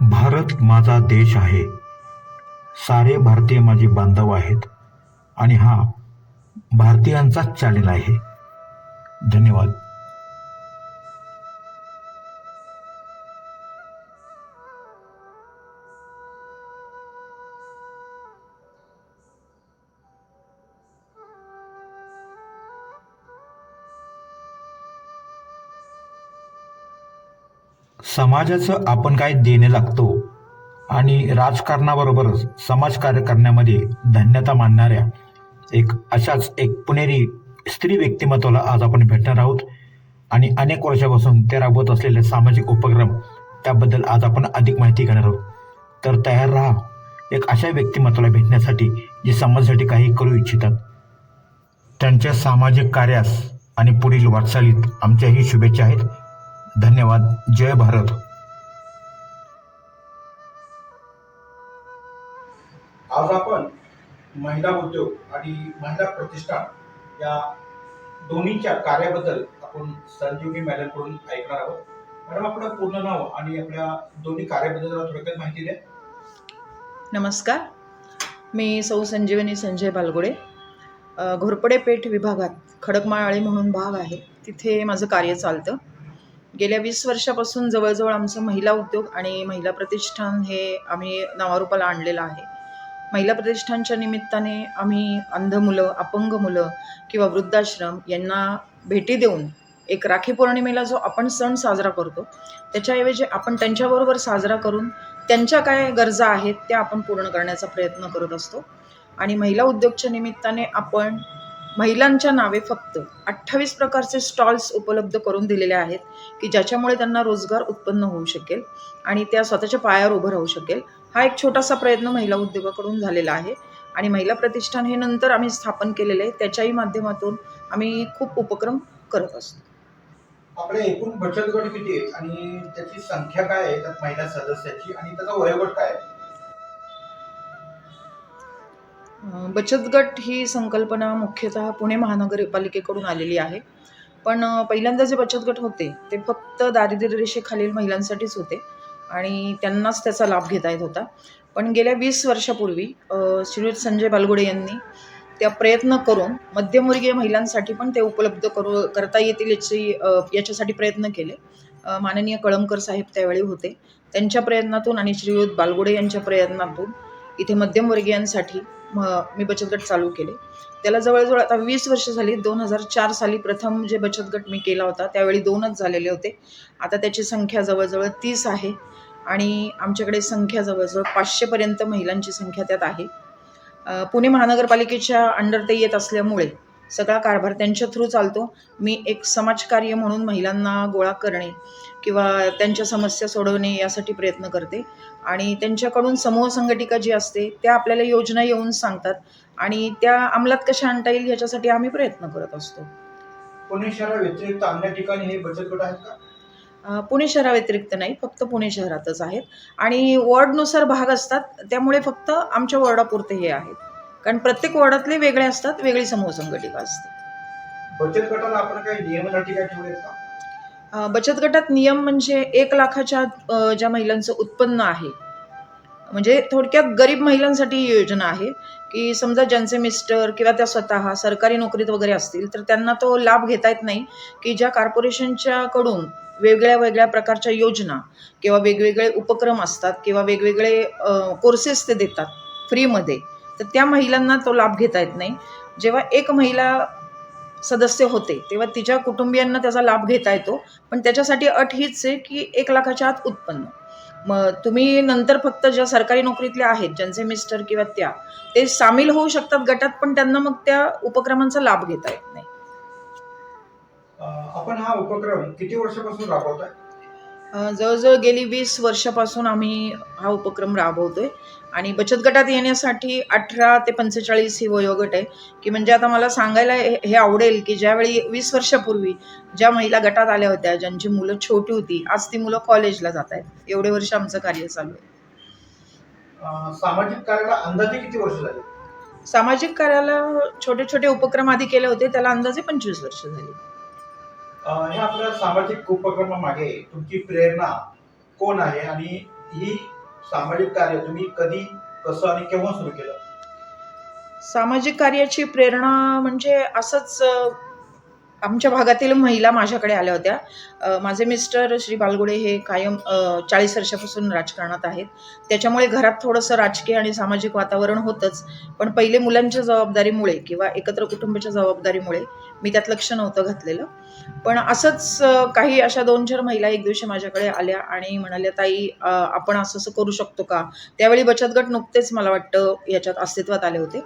भारत माझा देश आहे. सारे भारतीय माझे बांधव आहेत आणि हा भारतीयांचाच चॅनेल आहे. धन्यवाद. समाजाचं आपण काय देणे लागतो आणि राजकारणाबरोबरच समाजकार्य करण्यामध्ये धन्यता मानणाऱ्या एक अशाच एक पुणेरी स्त्री व्यक्तिमत्वाला आज आपण भेटणार आहोत. आणि अनेक वर्षापासून ते राबवत असलेले सामाजिक उपक्रम त्याबद्दल आज आपण अधिक माहिती घेणार आहोत. तर तयार राहा एक अशा व्यक्तिमत्वाला भेटण्यासाठी जे समाजासाठी काही करू इच्छितात. त्यांच्या सामाजिक कार्यास आणि पुढील वाटचालीत आमच्याही शुभेच्छा आहेत. धन्यवाद. जय भारत. आज आपण महिला उद्योग आणि महिला प्रतिष्ठान या दोन्हीच्या कार्याबद्दल आपण संजीवनी मॅडमकडून ऐकणार आहोत. मॅडम आपलं पूर्ण नाव आणि आपल्या दोन्ही कार्याबद्दल जरा थोडक्यात माहिती द्या. नमस्कार. मी सौ संजीवनी संजय बालगुडे. घोरपडे पेठ विभागात खडकमाळाळी म्हणून भाग आहे. तिथे माझं कार्य चालतं. गेल्या वीस वर्षापासून जवळजवळ आमचं महिला उद्योग आणि महिला प्रतिष्ठान हे आम्ही नावारूपाला आणलेलं आहे. महिला प्रतिष्ठानच्या निमित्ताने आम्ही अंध मुलं अपंग मुलं किंवा वृद्धाश्रम यांना भेटी देऊन एक राखी पौर्णिमेला जो आपण सण साजरा करतो त्याच्याऐवजी आपण त्यांच्याबरोबर साजरा करून त्यांच्या काय गरजा आहेत त्या आपण पूर्ण करण्याचा प्रयत्न करत असतो. आणि महिला उद्योगच्या निमित्ताने आपण महिलांच्या नावे फक्त अठ्ठावीस प्रकारचे स्टॉल्स उपलब्ध करून दिलेले आहेत की ज्याच्यामुळे त्यांना रोजगार उत्पन्न होऊ शकेल आणि त्या स्वतःच्या पायावर उभं राहू शकेल. हा एक छोटासा प्रयत्न महिला उद्योगाकडून झालेला आहे आणि महिला प्रतिष्ठान हे नंतर आम्ही स्थापन केलेले आहे. त्याच्याही माध्यमातून आम्ही खूप उपक्रम करत असतो. आपले एकूण बचत गट किती आहेत आणि त्याची संख्या काय आहे? त्यात महिला सदस्याची आणि त्याचा वयोगट काय आहे? बचत गट ही संकल्पना मुख्यतः पुणे महानगरपालिकेकडून आलेली आहे. पण पहिल्यांदा जे बचत गट होते ते फक्त दारिद्र्य रेषेखालील महिलांसाठीच होते आणि त्यांनाच त्याचा लाभ घेता येत होता. पण गेल्या वीस वर्षापूर्वी श्रीयुत संजय बालगुडे यांनी त्या प्रयत्न करून मध्यमवर्गीय महिलांसाठी पण ते उपलब्ध करू करता येतील याची याच्यासाठी प्रयत्न केले. माननीय कळमकर साहेब त्यावेळी होते. त्यांच्या प्रयत्नातून आणि श्रीयुत बालगुडे यांच्या प्रयत्नातून इथे मध्यमवर्गीयांसाठी म मी बचत गट चालू केले. त्याला जवळजवळ आता वीस वर्ष झाली. दोन हजार चार साली प्रथम जे बचत गट मी केला होता त्यावेळी दोनच झालेले होते. आता त्याची संख्या जवळजवळ तीस आहे आणि आमच्याकडे संख्या जवळजवळ पाचशेपर्यंत महिलांची संख्या त्यात आहे. पुणे महानगरपालिकेच्या अंडर ते येत असल्यामुळे सगळा कारभार त्यांच्या थ्रू चालतो. मी एक समाजकार्य म्हणून महिलांना गोळा करणे किंवा त्यांच्या समस्या सोडवणे यासाठी प्रयत्न करते. आणि त्यांच्याकडून समूह संघटिका जी असते त्या आपल्याला योजना येऊन सांगतात. आणि त्या अंमलात कशा आणता येईल ह्याच्यासाठी आम्ही प्रयत्न करत असतो. पुणे शहरा व्यतिरिक्त अन्य ठिकाणी हे बचत गट आहेत का? पुणे शहराव्यतिरिक्त नाही फक्त पुणे शहरातच आहेत. आणि वॉर्डनुसार भाग असतात त्यामुळे फक्त आमच्या वॉर्डापुरते हे आहेत. कारण प्रत्येक वॉर्डातले वेगळे असतात वेगळी समूह संघटिका असते बचत गटाला आपण काही काय का? अ, बचत गटात नियम म्हणजे एक लाखाच्या अ, ज्या महिलांचं उत्पन्न आहे म्हणजे थोडक्यात गरीब महिलांसाठी ही योजना आहे की समजा ज्यांचे मिस्टर किंवा त्या स्वतः सरकारी नोकरीत वगैरे असतील तर त्यांना तो लाभ घेता येत नाही की ज्या कॉर्पोरेशनच्या कडून वेगळ्या वेगळ्या प्रकारच्या योजना किंवा वेगवेगळे उपक्रम असतात किंवा वेगवेगळे कोर्सेस ते देतात फ्रीमध्ये तर त्या महिलांना तो लाभ घेता येत नाही. जेव्हा एक महिला सदस्य होते तेव्हा तिच्या कुटुंबियांना त्याचा लाभ घेता येतो. पण त्याच्यासाठी अट हीच आहे की एक लाखाच्या आत उत्पन्न. मग तुम्ही नंतर फक्त ज्या सरकारी नोकरीतल्या आहेत ज्यांचे मिस्टर किंवा त्या ते सामील होऊ शकतात गटात पण त्यांना मग त्या उपक्रमांचा लाभ घेता येत नाही. आपण हा उपक्रम किती वर्षापासून राबवत आहे जवळजवळ गेली वीस वर्षापासून आम्ही हा उपक्रम राबवतोय. आणि बचत गटात येण्यासाठी अठरा ते पंचेचाळीस ही वयोगट आहे की म्हणजे आता मला सांगायला हे आवडेल की ज्यावेळी वीस वर्षापूर्वी ज्या महिला गटात आल्या होत्या ज्यांची मुलं छोटी होती आज ती मुलं कॉलेजला जात आहेत. एवढे वर्ष आमचं कार्य चालू आहे. सामाजिक कार्याला अंदाजे किती वर्ष झाली? सामाजिक कार्याला छोटे छोटे उपक्रम आधी केले होते त्याला अंदाजे पंचवीस वर्ष झाली. हे आपल्या सामाजिक उपक्रमामागे तुमची प्रेरणा कोण आहे आणि ही सामाजिक कार्य तुम्ही कधी कसं आणि केव्हा सुरू केलं? सामाजिक कार्याची प्रेरणा म्हणजे असंच आमच्या भागातील महिला माझ्याकडे आल्या होत्या. माझे मिस्टर श्री बालगुडे हे कायम चाळीस वर्षापासून राजकारणात आहेत. त्याच्यामुळे घरात थोडंसं राजकीय आणि सामाजिक वातावरण होतंच. पण पहिले मुलांच्या जबाबदारीमुळे किंवा एकत्र कुटुंबाच्या जबाबदारीमुळे मी त्यात लक्ष नव्हतं घातलेलं. पण असंच काही अशा दोन चार महिला एक दिवशी माझ्याकडे आल्या आणि म्हणाल्या ताई आपण असं असं करू शकतो का? त्यावेळी बचत गट नुकतेच मला वाटतं याच्यात अस्तित्वात आले होते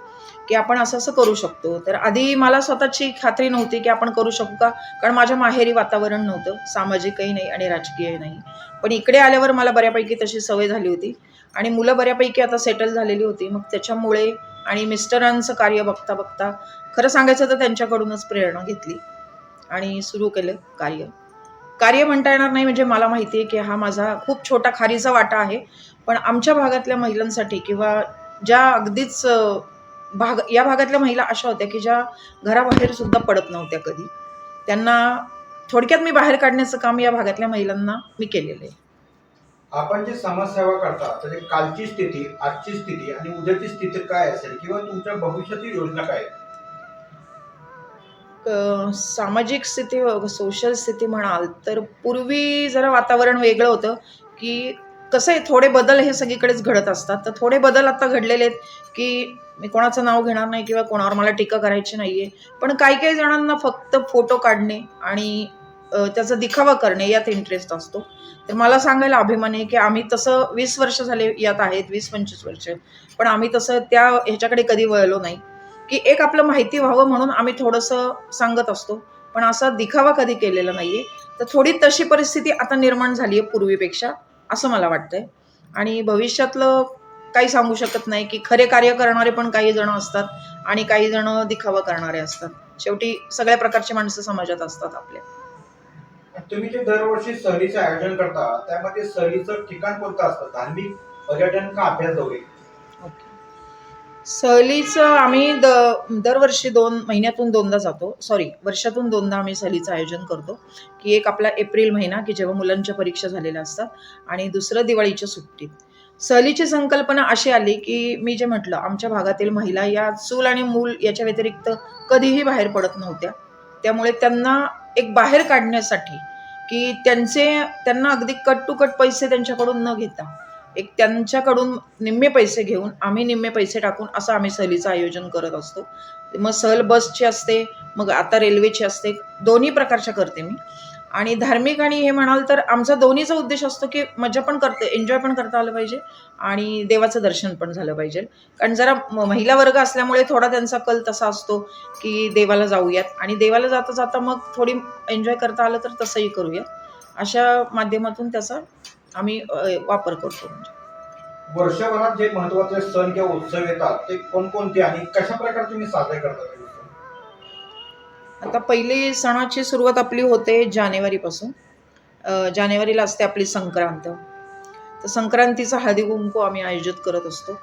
की आपण असं असं करू शकतो. तर आधी मला स्वतःची खात्री नव्हती की आपण करू शकू का? कारण माझ्या माहेरी वातावरण नव्हतं. सामाजिकही नाही आणि राजकीयही नाही. पण इकडे आल्यावर मला बऱ्यापैकी तशी सवय झाली होती. आणि मुलं बऱ्यापैकी आता सेटल झालेली होती. मग त्याच्यामुळे आणि मिस्टरांचं कार्य बघता बघता खरं सांगायचं तर त्यांच्याकडूनच प्रेरणा घेतली. आणि सुरू केलं कार्य. कार्य म्हणता येणार नाही म्हणजे मला माहिती आहे की हा माझा खूप छोटा खारीचा वाटा आहे. पण आमच्या भागातल्या महिलांसाठी किंवा ज्या अगदीच भाग या भागातल्या महिला अशा होत्या की ज्या घराबाहेर सुद्धा पडत नव्हत्या कधी. त्यांना थोडक्यात मी बाहेर काढण्याचं काम या भागातल्या महिलांना मी केलेलं आहे. आपण जे समाजसेवा करता त्याची कालची स्थिती आजची स्थिती आणि उद्याची स्थिती काय असेल किंवा तुमच्या भविष्यातील योजना काय सामाजिक स्थिती सोशल स्थिती म्हणाल तर पूर्वी जरा वातावरण वेगळं होतं की कसं आहे थोडे बदल हे सगळीकडेच घडत असतात. तर थोडे बदल आता घडलेले आहेत की मी कोणाचं नाव घेणार नाही किंवा कोणावर मला टीका करायची नाही आहे पण काही काही जणांना फक्त फोटो काढणे आणि त्याचा दिखावा करणे यात इंटरेस्ट असतो. तर मला सांगायला अभिमान आहे की आम्ही तसं वीस वर्ष झाले यात आहेत वीस पंचवीस वर्ष. पण आम्ही तसं त्या ह्याच्याकडे कधी वळलो नाही. की एक आपलं माहिती व्हावं म्हणून आम्ही थोडंसं सांगत असतो. पण असा दिखावा कधी केलेला नाही आहे तर थोडी तशी परिस्थिती आता निर्माण झाली आहे पूर्वीपेक्षा. असं मला वाटतंय. आणि भविष्यातलं काही सांगू शकत नाही की खरे कार्य करणारे पण काही जण असतात आणि काही जण दिखावा करणारे असतात. शेवटी सगळ्या प्रकारची माणसं समाजात असतात आपल्या. तुम्ही जे दरवर्षी सहलीचं आयोजन करता त्यामध्ये सहलीचं ठिकाण कोणतं असतं? धार्मिक पर्यटन का अभ्यास वगैरे सहलीचं आम्ही द दरवर्षी दोन महिन्यातून दोनदा जातो. सॉरी वर्षातून दोनदा आम्ही सहलीचं आयोजन करतो. की एक आपला एप्रिल महिना की जेव्हा मुलांच्या परीक्षा झालेल्या असतात आणि दुसरं दिवाळीच्या सुट्टीत. सहलीची संकल्पना अशी आली की मी जे म्हटलं आमच्या भागातील महिला या चूल आणि मूल याच्या व्यतिरिक्त कधीही बाहेर पडत नव्हत्या. त्यामुळे त्यांना एक बाहेर काढण्यासाठी की त्यांचे त्यांना अगदी कट टू कट पैसे त्यांच्याकडून न घेता एक त्यांच्याकडून निम्मे पैसे घेऊन आम्ही निम्मे पैसे टाकून असं आम्ही सहलीचं आयोजन करत असतो. मग सहल बसची असते मग आता रेल्वेची असते दोन्ही प्रकारच्या करते मी. आणि धार्मिक आणि हे म्हणाल तर आमचा दोन्हीचा उद्देश असतो की मजा पण करते एन्जॉय पण करता आलं पाहिजे आणि देवाचं दर्शन पण झालं पाहिजे. कारण जरा म- महिला वर्ग असल्यामुळे थोडा त्यांचा कल तसा असतो की देवाला जाऊयात आणि देवाला जाता जाता मग थोडी एन्जॉय करता आलं तर तसंही करूयात. अशा माध्यमातून त्याचा आम्ही वापर करतो म्हणजे. वर्षभरात जे महत्त्वाचे सण किंवा उत्सव येतात ते कोणकोणते आणि कशा प्रकारे तुम्ही साजरे करता ते उत्सव? आता पहिली सणाची सुरुवात आपली होते जानेवारीपासून. जानेवारीला असते आपली संक्रांत. तर संक्रांतीचा हळदी कुंकू आम्ही आयोजित करत असतो.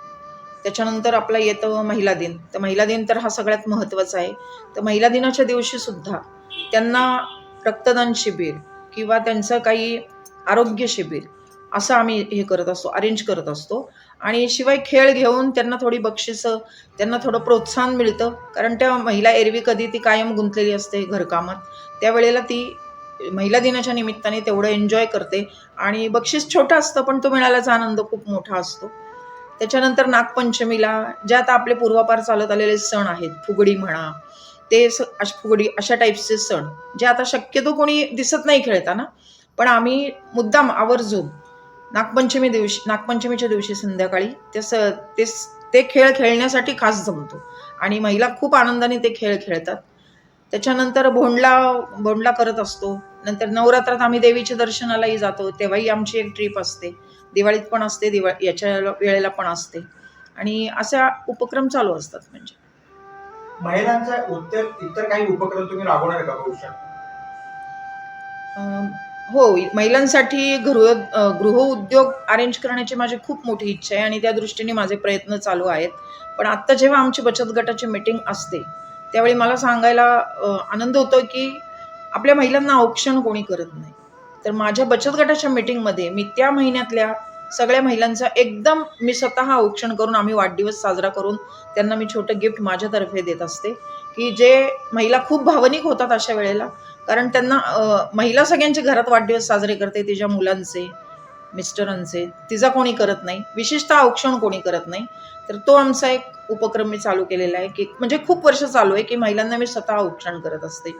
त्याच्यानंतर आपला येतं महिला दिन. तर महिला दिन तर हा सगळ्यात महत्त्वाचा आहे. तर महिला दिनाच्या दिवशी सुद्धा त्यांना रक्तदान शिबिर किंवा त्यांचं काही आरोग्य शिबिर असं आम्ही हे करत असतो अरेंज करत असतो. आणि शिवाय खेळ घेऊन त्यांना थोडी बक्षिसं त्यांना थोडं प्रोत्साहन मिळतं. कारण त्या महिला एरवी कधी ती कायम गुंतलेली असते घरकामात. त्यावेळेला ती महिला दिनाच्या निमित्ताने तेवढं एन्जॉय करते. आणि बक्षीस छोटं असतं पण तो मिळाल्याचा आनंद खूप मोठा असतो. त्याच्यानंतर नागपंचमीला जे आता आपले पूर्वापार चालत आलेले सण आहेत फुगडी म्हणा ते स अश फुगडी अशा टाईपचे सण. जे आता शक्यतो कोणी दिसत नाही खेळताना पण आम्ही मुद्दाम आवर्जून नागपंचमी दिवशी नागपंचमीच्या दिवशी संध्याकाळी ते स ते ते खेळ खेळण्यासाठी खास जमतो. आणि महिला खूप आनंदाने ते खेळ खेळतात. त्याच्यानंतर भोंडला भोंडला करत असतो. नंतर नवरात्रात आम्ही देवीच्या दर्शनालाही जातो. तेव्हाही आमची एक ट्रीप असते. दिवाळीत पण असते दिवा याच्या वेळेला पण असते. आणि अशा उपक्रम चालू असतात म्हणजे. महिलांचा उत्तर इतर काही उपक्रम तुम्ही राबवणार का भविष्यात? हो महिलांसाठी गृह गृहउद्योग अरेंज करण्याची माझी खूप मोठी इच्छा आहे आणि त्या दृष्टीने माझे प्रयत्न चालू आहेत. पण आत्ता जेव्हा आमची बचत गटाची मीटिंग असते त्यावेळी मला सांगायला आनंद होतो की आपल्या महिलांना औक्षण कोणी करत नाही. तर माझ्या बचत गटाच्या मीटिंगमध्ये मी त्या महिन्यातल्या सगळ्या महिलांचा एकदम मी स्वतः औक्षण करून आम्ही वाढदिवस साजरा करून त्यांना मी छोटं गिफ्ट माझ्यातर्फे देत असते की जे महिला खूप भावनिक होतात अशा वेळेला कारण त्यांना महिला सगळ्यांचे घरात वाढदिवस साजरे करते तिच्या मुलांचे मिस्टरांचे. तिचा कोणी करत नाही. विशेषतः औक्षण कोणी करत नाही. तर तो आमचा एक उपक्रम मी चालू केलेला आहे की म्हणजे खूप वर्ष चालू आहे की महिलांना मी स्वतः औक्षण करत असते.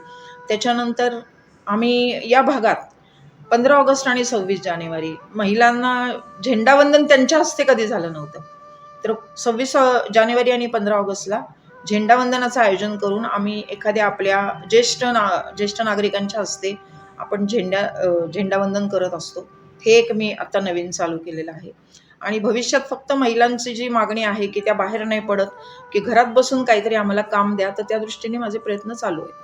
त्याच्यानंतर आम्ही या भागात पंधरा ऑगस्ट आणि सव्वीस जानेवारी महिलांना झेंडावंदन त्यांच्या हस्ते कधी झालं नव्हतं. तर सव्वीस जानेवारी आणि पंधरा ऑगस्टला झेंडावंदनाचं आयोजन करून आम्ही एखाद्या आपल्या ज्येष्ठ ना ज्येष्ठ नागरिकांच्या हस्ते आपण झेंडा झेंडावंदन करत असतो. हे एक मी आता नवीन चालू केलेलं आहे. आणि भविष्यात फक्त महिलांची जी मागणी आहे की त्या बाहेर नाही पडत की घरात बसून काहीतरी आम्हाला काम द्या तर त्या दृष्टीने माझे प्रयत्न चालू आहेत.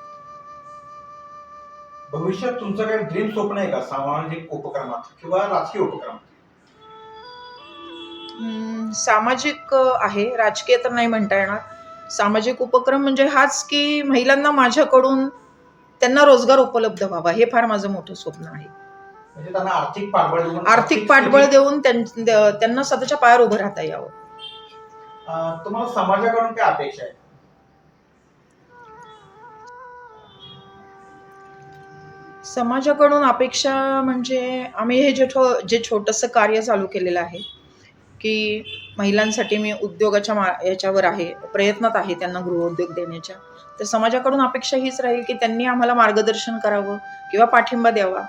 भविष्यात तुमचं काही ड्रीम स्वप्न आहे का? सामाजिक उपक्रमात किंवा राजकीय उपक्रमात? हम्म, सामाजिक आहे. राजकीय तर नाही म्हणता येणार. सामाजिक उपक्रम म्हणजे हाच की महिलांना माझ्याकडून त्यांना रोजगार उपलब्ध व्हावा हे फार माझं मोठं स्वप्न आहे. म्हणजे आर्थिक पाठबळ देऊन त्यांना स्वतःच्या पायावर उभं राहता यावं. तुम्हाला समाजाकडून काय अपेक्षा आहे? समाजाकडून अपेक्षा म्हणजे आम्ही हे जे जे छोटंसं कार्य चालू केलेलं आहे की महिलांसाठी मी उद्योगाच्या मा याच्यावर आहे प्रयत्नात आहे त्यांना गृहोद्योग देण्याच्या. तर समाजाकडून अपेक्षा हीच राहील की त्यांनी आम्हाला मार्गदर्शन करावं किंवा पाठिंबा द्यावा.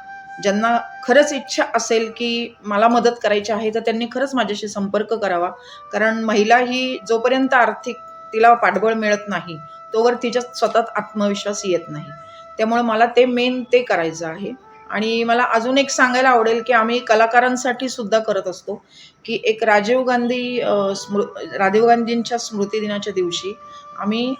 ज्यांना खरंच इच्छा असेल की मला मदत करायची आहे तर त्यांनी खरंच माझ्याशी संपर्क करावा. कारण महिला ही जोपर्यंत आर्थिक तिला पाठबळ मिळत नाही तोवर तिच्यात स्वतःत आत्मविश्वास येत नाही. त्यामुळे मला ते मेन ते करायचं आहे. आणि मला अजून एक सांगायला आवडेल की आम्ही कलाकारांसाठी सुद्धा करत असतो की एक राजीव गांधी स्मृ राजीव गांधींच्या स्मृती दिनाच्या दिवशी आम्ही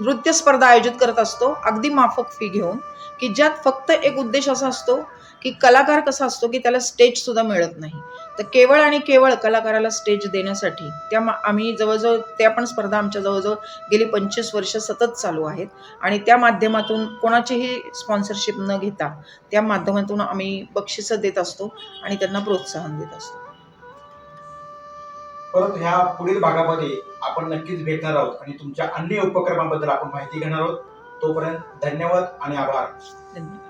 नृत्य स्पर्धा आयोजित करत असतो अगदी माफक फी घेऊन की ज्यात फक्त एक उद्देश असा असतो की कलाकार कसा असतो की त्याला स्टेजसुद्धा मिळत नाही. तर केवळ आणि केवळ कलाकाराला स्टेज देण्यासाठी त्या मा- आम्ही जवळजवळ त्या पण स्पर्धा आमच्या जवळजवळ गेली पंचवीस वर्ष सतत चालू आहेत. आणि त्या माध्यमातून कोणाचीही स्पॉन्सरशिप न घेता त्या माध्यमातून आम्ही बक्षिसं देत असतो आणि त्यांना प्रोत्साहन देत असतो. परत ह्या पुढील भागामध्ये आपण नक्कीच भेटणार आहोत आणि तुमच्या अन्य उपक्रमाबद्दल आपण माहिती घेणार आहोत. तोपर्यंत धन्यवाद आणि आभार. धन्यवाद.